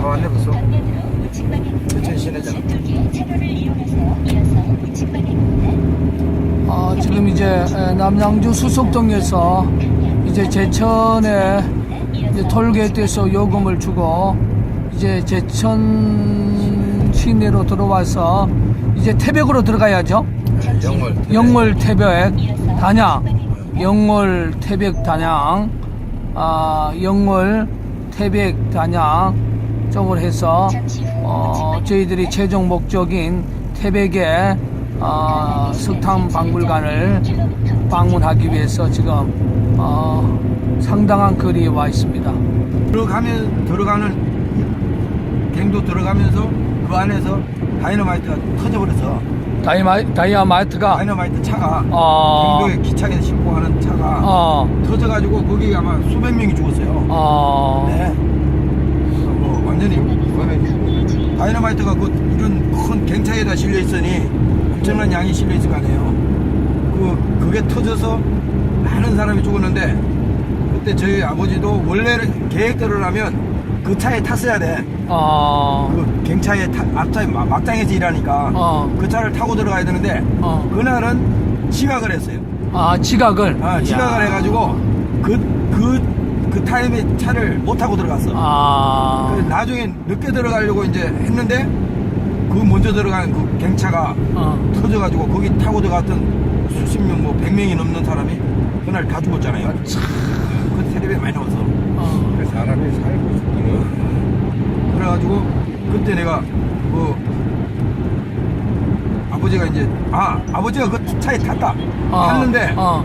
다 왔네 벌써. 제천 시내잖아. 어, 지금 이제 에, 남양주 수석동에서 이제 제천에 이제 톨게이트에서 요금을 주고 이제 제천 시내로 들어와서 이제 태백으로 들어가야죠. 영월. 영월 태백 단양 영월 태백 단양 아 영월 태백 단양 쪽으로 해서 어, 저희들이 최종 목적인 태백의 어, 석탄 박물관을 방문하기 위해서 지금 어, 상당한 거리에 와 있습니다. 들어가면 들어가는 갱도 들어가면서 그 안에서 다이너마이트가 터져버려서 다이마, 다이아마이트가 다이너마이트 차가 어, 갱도에 기차에 싣고 가는 차가 어, 터져가지고 거기 아마 수백 명이 죽었어요. 어, 네. 뭐 완전히 다이너마이트가 그 이런 큰 갱차에다 실려 있으니 엄청난 양이 실려 있을 거 아니에요. 그 그게 터져서 많은 사람이 죽었는데 그때 저희 아버지도 원래 계획대로 라면 그 차에 탔어야 돼. 어, 그 갱차에 타, 앞차에 막- 막장에서 일하니까 어. 그 차를 타고 들어가야 되는데 어. 그날은 지각을 했어요. 아, 지각을. 아, 지각을 이야. 해가지고 그그 그 타임에 차를 못 타고 들어갔어. 아, 그래서 나중에 늦게 들어가려고 이제 했는데 그 먼저 들어간 그 갱차가 어, 터져가지고 거기 타고 들어갔던 수십 명, 뭐 백 명이 넘는 사람이 그날 다 죽었잖아요. 그 텔레비에 많이 나왔어. 어, 그 사람이 살고 싶으면 그래가지고 그때 내가 그 아버지가 이제 아 아버지가 그 차에 탔다. 어, 탔는데 어,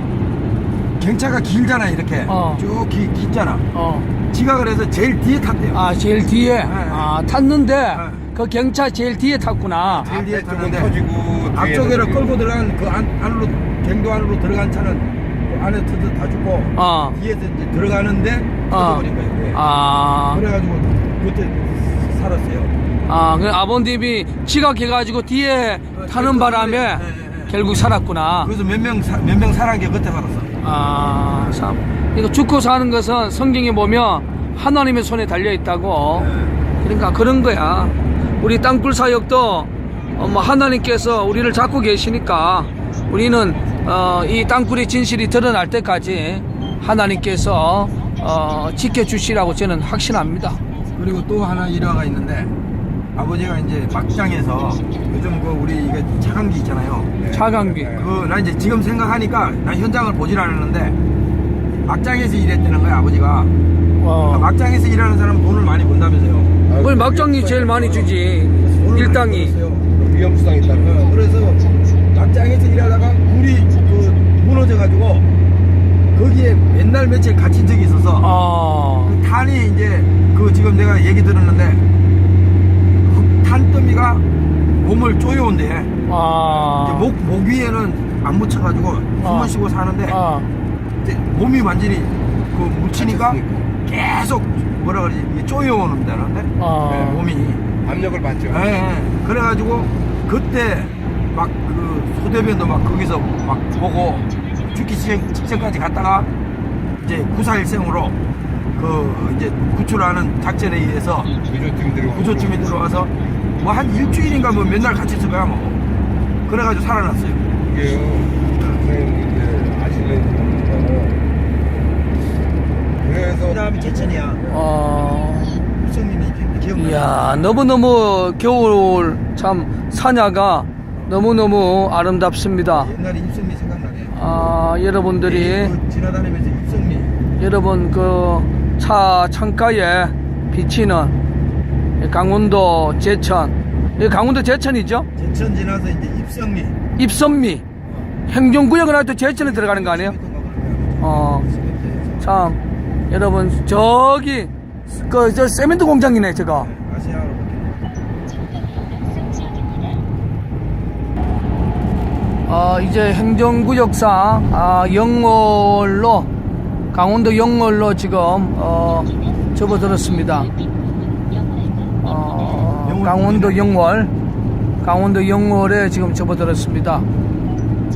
갱차가 길잖아 이렇게 어. 쭉 기, 길잖아 어. 지각을 해서 제일 뒤에 탔대요. 아, 제일 뒤에. 아, 탔는데, 그 경차 제일 뒤에 탔구나. 제일 뒤에 앞쪽은 탔는데 터지고 앞쪽에를 뒤에는 끌고 들어간 그 안, 안으로 갱도 안으로 들어간 차는 그 안에 터져 다 죽고 어. 뒤에서 이제 들어가는데 어. 터져버린 거예요. 그게. 아, 그래가지고 그때 살았어요. 아, 그 아버님이 지각해가지고 뒤에 어, 타는 결국 바람에. 예, 예, 예. 결국 살았구나. 그래서 몇 명 몇명 살아난 게 그때 살았어. 아, 참. 이거 죽고 사는 것은 성경에 보면 하나님의 손에 달려 있다고. 그러니까 그런 거야. 우리 땅굴 사역도 어, 뭐 하나님께서 우리를 잡고 계시니까 우리는 어, 이 땅굴의 진실이 드러날 때까지 하나님께서 어, 지켜주시라고 저는 확신합니다. 그리고 또 하나 일화가 있는데 아버지가 이제 막장에서 요즘 그 우리 이게 차감기 있잖아요. 차강비. 그나 이제 지금 생각하니까 나 현장을 보질 않았는데 막장에서 일했다는 거야 아버지가. 어. 막장에서 일하는 사람은 돈을 많이 번다면서요. 뭘 막장이 제일 많이 주지. 돈을 일당이. 많이 벌었어요. 위험수당 있다는 어, 거. 그래서 막장에서 일하다가 물이 그 무너져가지고 거기에 맨날 며칠 갇힌 적이 있어서 어. 그 탄이 이제 그 지금 내가 얘기 들었는데 그 탄더미가 몸을 쪼여온대. 아. 목, 목 위에는 안 묻혀가지고 숨을 쉬고 사는데 어. 이제 몸이 완전히 그 묻히니까 계속 뭐라 그러지 쪼여오는다는데 어. 네, 몸이 압력을 받죠. 예, 예. 그래가지고 그때 막 그 소대변도 막 거기서 막 보고 죽기 직전, 직전까지 갔다가 이제 구사일생으로 그 이제 구출하는 작전에 의해서 구조팀이 들어와서 뭐 한 일주일인가 뭐 맨날 같이 있을 거야 뭐 그래가지고 살아났어요 이게요. 선생님 이제 아실는지 모르지만 그래서 그 다음에 제천이야 어. 일성님이 기억나 이야, 너무너무 겨울 참 사냐가 너무너무 아름답습니다. 옛날에 입성미 생각나네 아, 여러분들이, 그 지나다니면서 입성미 여러분 그 차 창가에 비치는 강원도 제천, 이 강원도 제천이죠? 제천 지나서 이제 입성미 입선미. 행정구역은 하여튼 제천에 들어가는 거 아니에요? 어, 참, 여러분, 저기, 그, 저, 세멘트 공장이네, 저거. 아시아로 어, 이제 행정구역상 아, 영월로 강원도 영월로 지금 어, 접어들었습니다. 어, 강원도 영월, 강원도 영월에 지금 접어들었습니다.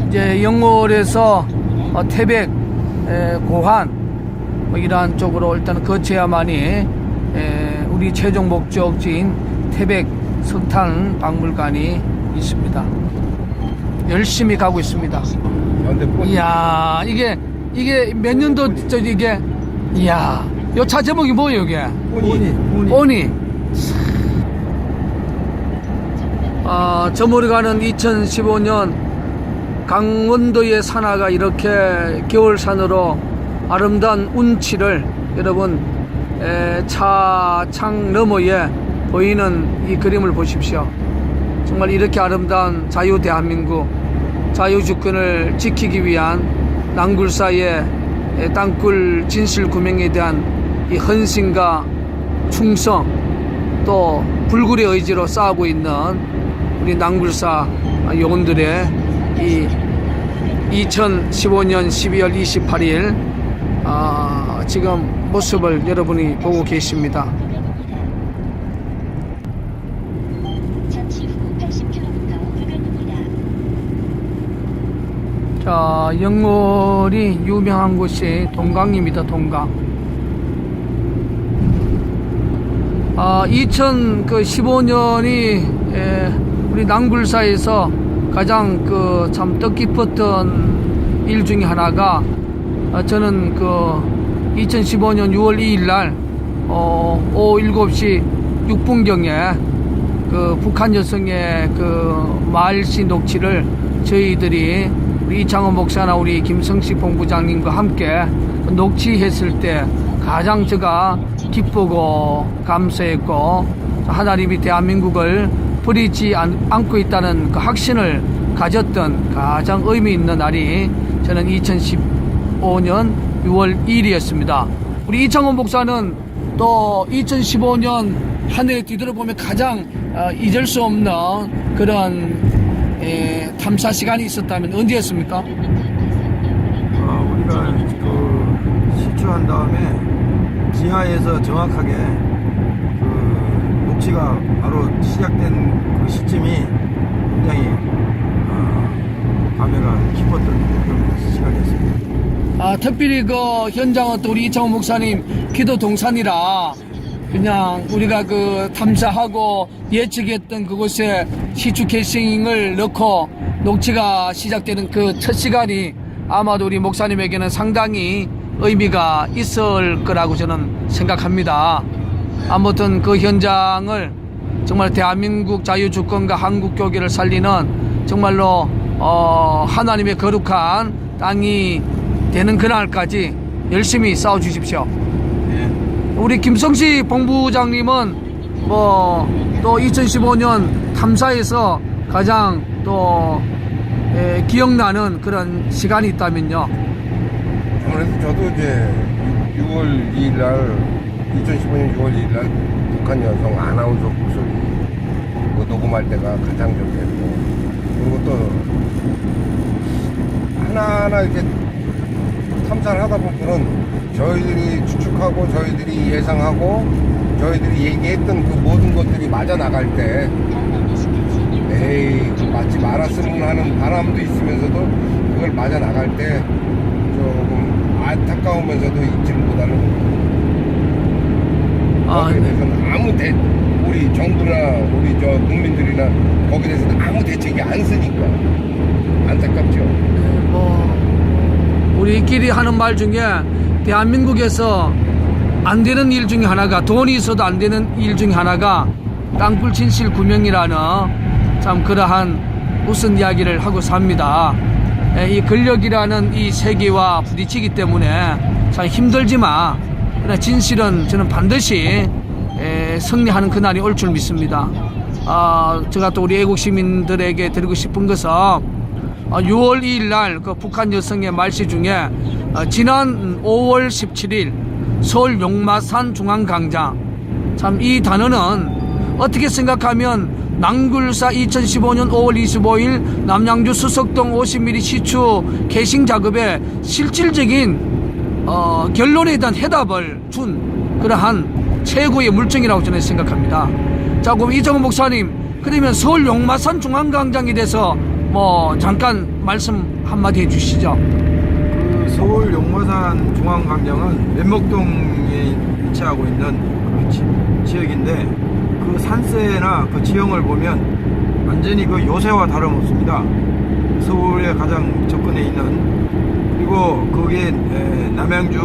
이제 영월에서 어, 태백, 에, 고한 뭐 이러한 쪽으로 일단 거쳐야만이 에, 우리 최종 목적지인 태백 석탄 박물관이 있습니다. 열심히 가고 있습니다. 이야 이게 이게 몇 년도 저 이게 이야 요 차 제목이 뭐예요 이게? 오니 오니 아, 저 멀리 가는 2015년 강원도의 산하가 이렇게 겨울산으로 아름다운 운치를 여러분 에, 차창 너머에 보이는 이 그림을 보십시오. 정말 이렇게 아름다운 자유 대한민국 자유 주권을 지키기 위한 낭굴사의 에, 땅굴 진실 구명에 대한 이 헌신과 충성 또 불굴의 의지로 싸우고 있는 우리 낭굴사 요원들의 이 2015년 12월 28일 아, 지금 모습을 여러분이 보고 계십니다. 잠시 후 80km 구간입니다. 자, 영월이 유명한 곳이 동강입니다. 동강. 아, 2015년이 우리 낭굴사에서 가장 그 참 뜻깊었던 일 중에 하나가 아, 저는 그 2015년 6월 2일 날 어, 오후 7시 6분경에 그 북한 여성의 그 말씨 녹취를 저희들이 우리 이창호 목사나 우리 김성식 본부장님과 함께 그 녹취했을 때 가장 제가 기쁘고 감사했고 하나님이 대한민국을 버리지 않, 않고 있다는 그 확신을 가졌던 가장 의미 있는 날이 저는 2015년 6월 2일이었습니다. 우리 이창호 목사는 또 2015년 한 해 뒤돌아보면 가장 어, 잊을 수 없는 그런 에, 탐사 시간이 있었다면 언제였습니까? 아, 우리가 그 시추한 다음에 지하에서 정확하게 그 녹취가 바로 시작된 그 시점이 굉장히 어, 감회가 깊었던 그런 시간이었습니다. 아, 특별히 그 현장은 또 우리 이창호 목사님 기도 동산이라 그냥 우리가 그 탐사하고 예측했던 그곳에 시추 캐싱을 넣고 녹취가 시작되는 그 첫 시간이 아마도 우리 목사님에게는 상당히 의미가 있을 거라고 저는 생각합니다. 아무튼 그 현장을 정말 대한민국 자유주권과 한국 교계를 살리는 정말로 어, 하나님의 거룩한 땅이 되는 그날까지 열심히 싸워 주십시오. 예. 우리 김성식 본부장님은 뭐 또 2015년 탐사에서 가장 또 에, 기억나는 그런 시간이 있다면요. 아무래도 저도 이제 6월 2일 날 2015년 6월 2일 날 북한 여성 아나운서 목소리 그 녹음할 때가 가장 좋겠고. 그리고 또 하나하나 이렇게 탐사를 하다 보면은 저희들이 추측하고 저희들이 예상하고 저희들이 얘기했던 그 모든 것들이 맞아 나갈 때 에이 그 맞지 말았으면 하는 바람도 있으면서도 그걸 맞아 나갈 때 조금 안타까우면서도 잊지를 못하는 아, 거기에 네. 대해서는 아무 대 우리 정부나 우리 저 국민들이나 거기에 대해서는 아무 대책이 안 쓰니까 안타깝죠. 뭐 우리끼리 하는 말 중에 대한민국에서 안 되는 일 중에 하나가 돈이 있어도 안 되는 일 중에 하나가 땅굴 진실 구명이라는 참 그러한 무슨 이야기를 하고 삽니다. 에, 이 권력이라는 이 세계와 부딪히기 때문에 참 힘들지만 그러나 진실은 저는 반드시 에, 승리하는 그날이 올 줄 믿습니다. 아, 제가 또 우리 애국 시민들에게 드리고 싶은 것은 어, 6월 2일 날 그 북한 여성의 말씨 중에 어, 지난 5월 17일 서울 용마산 중앙광장 참 이 단어는 어떻게 생각하면 낭굴사 2015년 5월 25일 남양주 수석동 50mm 시추 개싱 작업에 실질적인 어, 결론에 대한 해답을 준 그러한 최고의 물증이라고 저는 생각합니다. 자, 그럼 이정은 목사님, 그러면 서울 용마산 중앙광장에 대해서 뭐 잠깐 말씀 한마디 해주시죠. 그 서울 용마산 중앙광장은 면목동에 위치하고 있는 그런 지, 지역인데 그 산세나 그 지형을 보면 완전히 그 요새와 다름없습니다. 서울에 가장 접근해 있는 그리고 거기에 에, 남양주,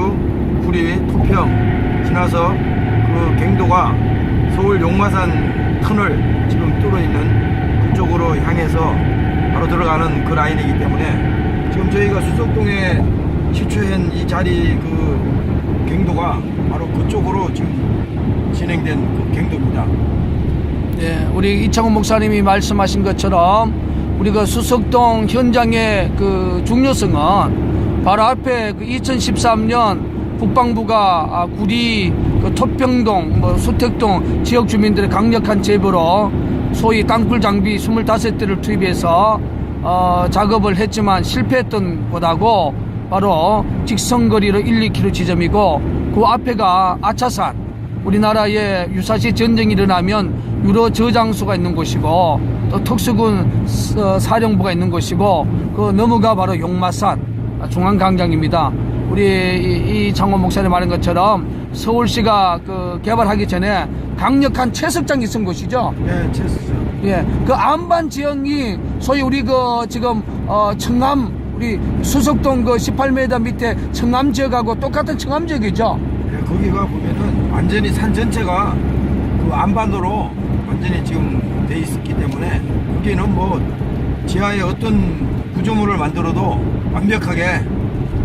구리, 토평 지나서 그 경도가 서울 용마산 터널 지금 뚫어 있는 그쪽으로 향해서 바로 들어가는 그 라인이기 때문에 지금 저희가 수석동에 시추한 이 자리 그 경도가 바로 그쪽으로 지금 진행된 그 경도입니다. 네, 우리 이창훈 목사님이 말씀하신 것처럼 우리 그 수석동 현장의 그 중요성은 바로 앞에 그 2013년 국방부가 아, 구리, 그 토평동, 뭐 수택동 지역 주민들의 강력한 제보로 소위 땅굴 장비 25대를 투입해서 어, 작업을 했지만 실패했던 곳하고 바로 직선거리로 1, 2km 지점이고 그 앞에가 아차산. 우리나라에 유사시 전쟁이 일어나면 유로 저장소가 있는 곳이고 또 특수군 서- 사령부가 있는 곳이고 그 너머가 바로 용마산 중앙광장입니다. 우리 이, 이 장원 목사님 말한 것처럼 서울시가 그 개발하기 전에 강력한 채석장이 있은 곳이죠. 예, 체스죠. 예, 그 안반 지형이 소위 우리 그 지금 어 청암 우리 수석동 그 18m 밑에 청암 지역하고 똑같은 청암 지역이죠. 예, 거기가 보면은 완전히 산 전체가 그 안반도로 완전히 지금 돼 있었기 때문에 거기는 뭐 지하에 어떤 구조물을 만들어도 완벽하게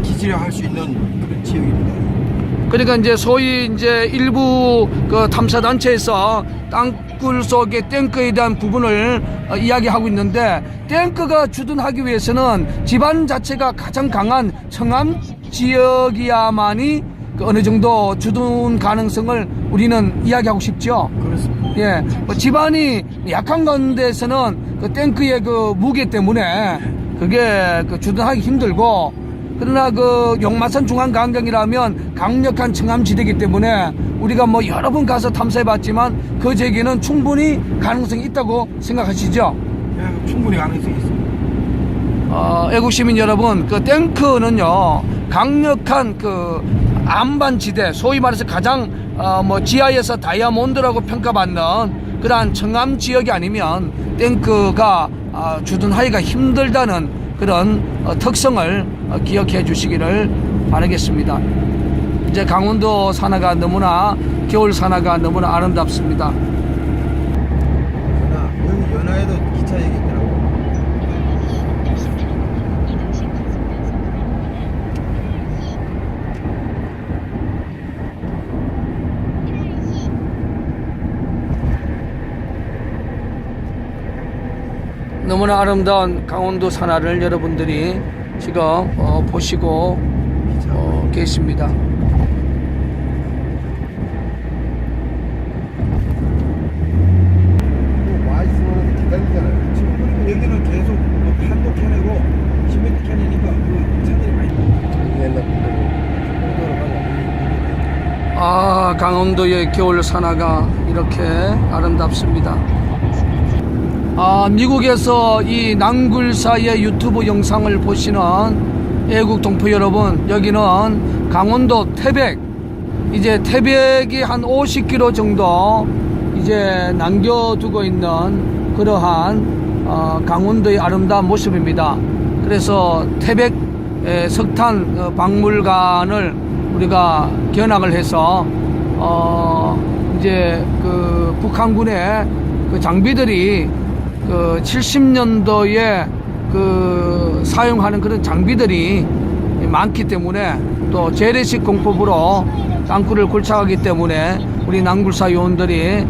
기지를 수 있는 그런 지역입니다. 그러니까 이제 소위 이제 일부 그 탐사 단체에서 땅굴 속의 탱크에 대한 부분을 어, 이야기하고 있는데 탱크가 주둔하기 위해서는 집안 자체가 가장 강한 청암 지역이야만이 그 어느 정도 주둔 가능성을 우리는 이야기하고 싶죠. 그렇습니다. 예, 뭐 집안이 약한 가운데서는 그 탱크의 그 무게 때문에 그게 그 주둔하기 힘들고 그러나 그 용마산 중앙강경이라면 강력한 청암지대이기 때문에 우리가 뭐 여러 번 가서 탐사해봤지만 그 지역에는 충분히 가능성이 있다고 생각하시죠? 예, 충분히 가능성이 있습니다. 어, 애국 시민 여러분, 그 탱크는요, 강력한 그 안반지대, 소위 말해서 가장 어, 뭐 지하에서 다이아몬드라고 평가받는 그러한 청암 지역이 아니면 탱크가 어, 주둔하기가 힘들다는 그런 어, 특성을 어, 기억해 주시기를 바라겠습니다. 이제 강원도 산하가 너무나 겨울 산하가 너무나 아름답습니다. 연하, 연하에도 기차 얘기 있더라고. 80km 이동식 과속 단속 구간입니다. 너무나 아름다운 강원도 산하를 여러분들이 지금 어, 보시고 어, 계십니다. 여기는 계속 캔이고 캔이니까 그 차들이 많이 분들은 아 강원도의 겨울 산하가 이렇게 아름답습니다. 아 미국에서 이 낭굴사의 유튜브 영상을 보시는 애국 동포 여러분 여기는 강원도 태백 이제 태백이 한 50km 정도 이제 남겨두고 있는 그러한 어, 강원도의 아름다운 모습입니다. 그래서 태백 에, 석탄 어, 박물관을 우리가 견학을 해서 어 이제 그 북한군의 그 장비들이 그 70년도에 그 사용하는 그런 장비들이 많기 때문에 또 재래식 공법으로 땅굴을 골착하기 때문에 우리 낭굴사 요원들이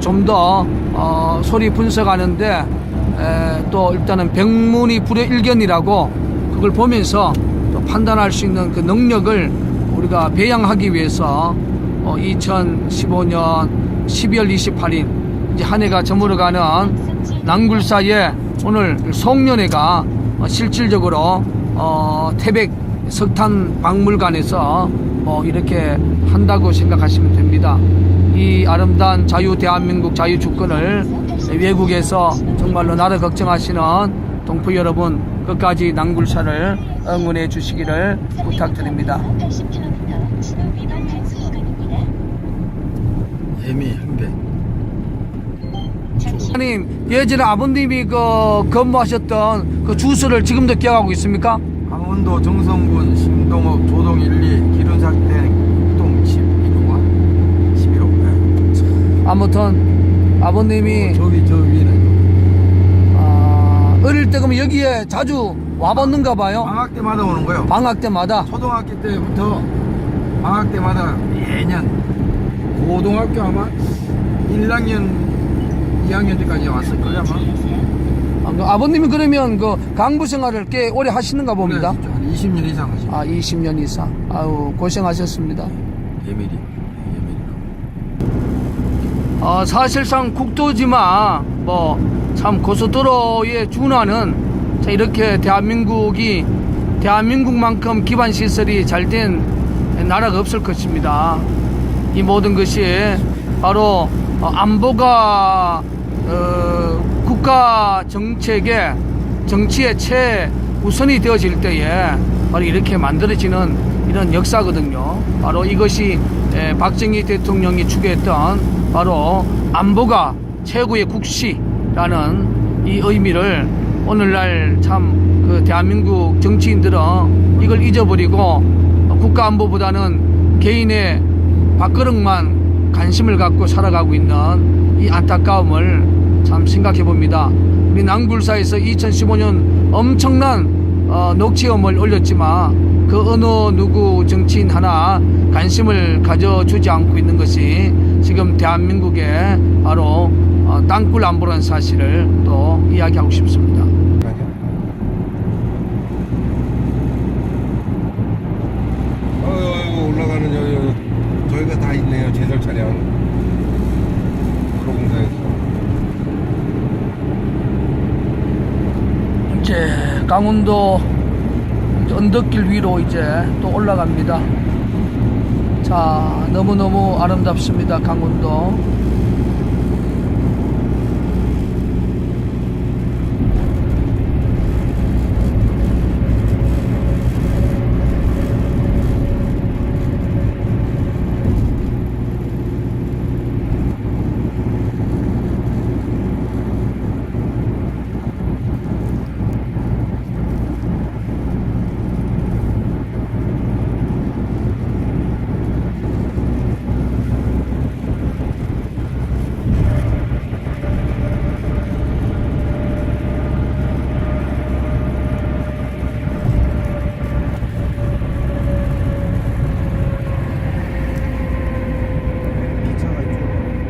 좀더 어, 소리 분석하는데 에, 또 일단은 백문이 불여일견이라고 그걸 보면서 또 판단할 수 있는 그 능력을 우리가 배양하기 위해서 어, 2015년 12월 28일 이제 한 해가 저물어가는 낭굴사의 오늘 송년회가 어, 실질적으로 어, 태백 석탄 박물관에서 어, 이렇게 한다고 생각하시면 됩니다. 이 아름다운 자유 대한민국 자유 주권을 외국에서 정말로 나라 걱정하시는 동포 여러분 끝까지 낭굴사를 응원해 주시기를 부탁드립니다. 80km 신호 위 아님 예전에 아버님이 그 근무하셨던 그 주소를 지금도 기억하고 있습니까? 강원도 정성군 신동읍 조동 1, 2 기른삭땡 동 11호가 11호 네. 아무튼 아버님이 저기 저 위는 아, 어릴 때 그럼 여기에 자주 와봤는가 봐요. 방학 때마다 오는 거예요 방학 때마다. 초등학교 때부터 방학 때마다 매년 고등학교 아마 1학년 2학년 때까지 왔을 거예요 아마 아, 그 아버님이 그러면 그 강부 생활을 꽤 오래 하시는가 봅니다. 그래, 한 20년 이상 하시고 아, 20년 이상. 아유, 고생하셨습니다. 예밀이 예밀이 어, 사실상 국도지만 뭐 참 고속도로에 준하는 자, 이렇게 대한민국이 대한민국만큼 기반 시설이 잘 된 나라가 없을 것입니다. 이 모든 것이 바로 어, 안보가 어, 국가 정책의 정치의 최우선이 되어질 때에 바로 이렇게 만들어지는 이런 역사거든요. 바로 이것이 에, 박정희 대통령이 추구했던 바로 안보가 최고의 국시라는 이 의미를 오늘날 참 그 대한민국 정치인들은 이걸 잊어버리고 국가 안보보다는 개인의 밥그릇만 관심을 갖고 살아가고 있는 이 안타까움을 참 생각해 봅니다. 우리 낭굴사에서 2015년 엄청난 어, 녹취음을 올렸지만 그 어느 누구 정치인 하나 관심을 가져주지 않고 있는 것이 지금 대한민국의 바로 어, 땅굴 안보라는 사실을 또 이야기하고 싶습니다. 어, 올라가는 저, 저, 저희가 다 있네요 제설 차량 도로공사에서 이제 강원도 언덕길 위로 이제 또 올라갑니다. 자, 너무너무 아름답습니다. 강원도.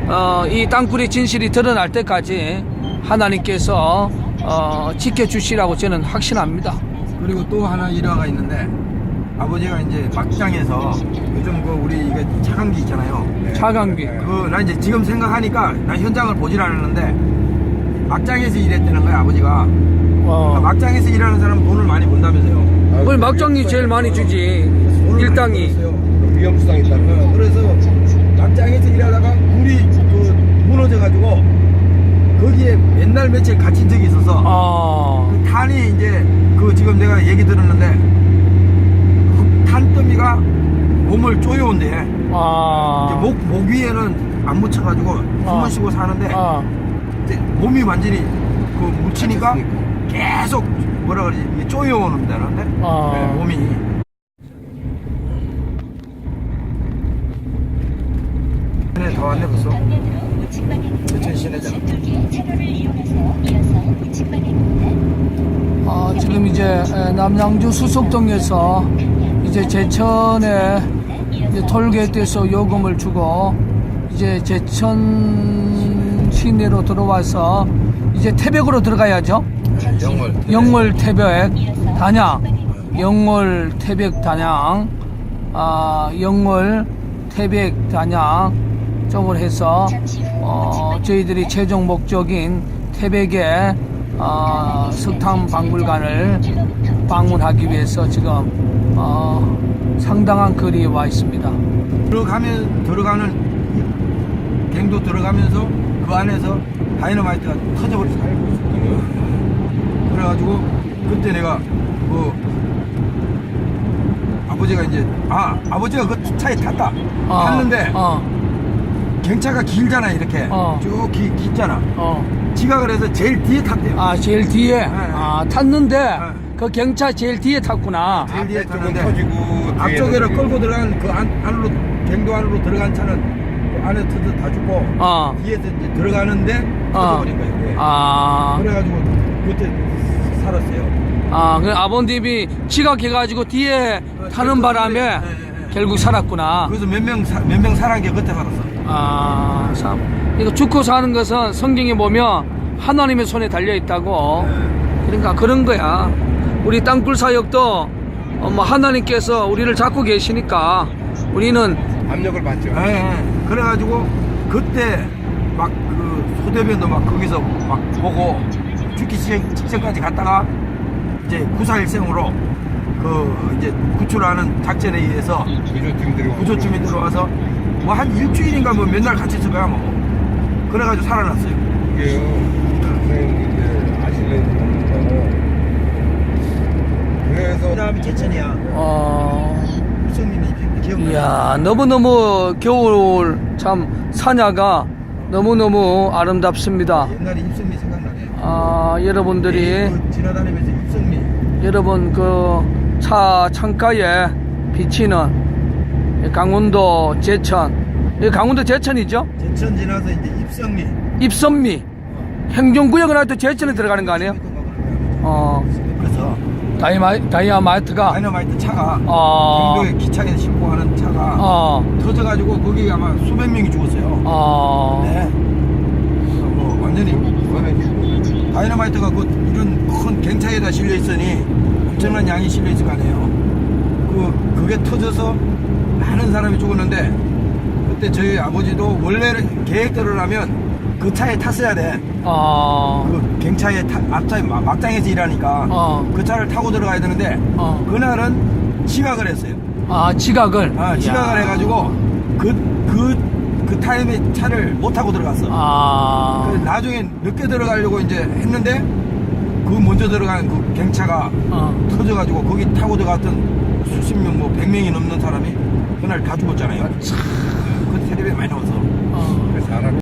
어, 이 땅굴의 진실이 드러날 때까지 하나님께서 어, 지켜주시라고 저는 확신합니다. 그리고 또 하나 일화가 있는데 아버지가 이제 막장에서 요즘 그 우리 이게 차강기 있잖아요. 차강기. 그나 이제 지금 생각하니까 나 현장을 보질 않았는데 막장에서 일했다는 거야 아버지가. 어. 막장에서 일하는 사람은 돈을 많이 번다면서요. 우리 막장이 제일 많이 주지. 돈을 일당이. 많이 벌었어요. 위험수당 있다는 어, 거 그래서 막장에서 일하다가 물이 그 무너져가지고 거기에 맨날 며칠 갇힌 적이 있어서 아. 그 탄이 이제 그 지금 내가 얘기 들었는데 그 탄더미가 몸을 쪼여온대. 아. 목, 목 위에는 안 묻혀가지고 숨을 쉬고 사는데 아. 몸이 완전히 그 묻히니까. 계속 뭐라 그러지 쪼여오는다는데 아. 네, 몸이 네, 다 왔네 벌써 방향입니다. 아, 지금 이제 에, 남양주 수석동에서 이제 제천에 이제 톨게이트에서 요금을 주고 이제 제천 시내로 들어와서 이제 태백으로 들어가야죠. 네, 영월 영월 태백 단양. 영월 태백 단양. 아 영월 태백 단양 쪽으로 해서 어, 저희들이 최종 목적인 태백의 어, 석탄 박물관을 방문하기 위해서 지금 어, 상당한 거리에 와 있습니다. 들어가면 들어가는 갱도 들어가면서 그 안에서 다이너마이트가 터져버렸어 그래가지고 그때 내가 그 아버지가 이제 아 아버지가 그 차에 탔다. 어, 탔는데 어, 경차가 길잖아 이렇게 어. 쭉 기, 길잖아 어. 지각을 해서 제일 뒤에 탔대요 아, 제일 뒤에. 아, 탔는데 그 경차 제일 뒤에 탔구나. 제일 뒤에 앞에 탔는데 터지고 앞쪽에를 뒤에는 끌고 들어간 그 안, 안으로 갱도 안으로 들어간 차는 그 안에 터져 다 죽고 어. 뒤에서 이제 들어가는데 어. 터져버린 거예요 그게. 아. 그래가지고 그때 살았어요 아, 그 아버님이 지각해가지고 뒤에 어, 타는 결국 바람에 네, 네, 네. 결국 살았구나. 그래서 몇 명 몇명 살은 게 그때 살았어 아, 참. 이거 죽고 사는 것은 성경에 보면 하나님의 손에 달려 있다고. 그러니까 그런 거야. 우리 땅굴 사역도 어, 뭐 하나님께서 우리를 잡고 계시니까 우리는 압력을 받죠. 예, 예. 그래가지고 그때 막 그 소대변도 막 거기서 막 보고 죽기 직- 직전까지 갔다가 이제 구사일생으로 그 이제 구출하는 작전에 의해서 와서 구조팀이 들어와서 뭐 한 일주일인가 뭐몇날 같이 있을 거야 뭐? 그래가지고 살아났어요. 이게요. 선생님 이제 아실래는 그래서 그 다음에 제천이야. 어, 일성님이 기억나 이야 너무너무 겨울 참 사냐가 너무너무 아름답습니다. 옛날에 입성미 생각나네 아, 여러분들이 그 지나다니면서 입성미. 여러분 그 차 창가에 비치는 강원도 제천 이 강원도 제천이죠? 제천 지나서 이제 입성미 입선미 행정구역은 하여튼 제천에 들어가는 거 아니에요? 어 그래서 다이마, 다이아마이트가 다이너마이트 차가 어. 경도에 기차에 싣고 가는 차가 어, 터져가지고 거기 아마 수백 명이 죽었어요. 어, 네. 뭐 완전히 다이너마이트가 그 이런 큰 갱차에다 실려 있으니 엄청난 양이 실려 있을 거 아니에요. 그 그게 터져서 많은 사람이 죽었는데 그때 저희 아버지도 원래 계획대로 라면 그 차에 탔어야 돼. 어, 그 갱차에 타, 앞차에 막- 막장에서 일하니까 어. 그 차를 타고 들어가야 되는데 어. 그날은 지각을 했어요. 아, 지각을. 아, 지각을 이야. 해가지고 그, 그, 그 타임에 차를 못 타고 들어갔어. 아, 그래서 나중에 늦게 들어가려고 이제 했는데 그 먼저 들어간 그 갱차가 어. 터져가지고 거기 타고 들어갔던 수십 명, 뭐 백 명이 넘는 사람이 그날 다 죽었잖아요. 그 텔레비에 많이 나와서. 어. 그 사람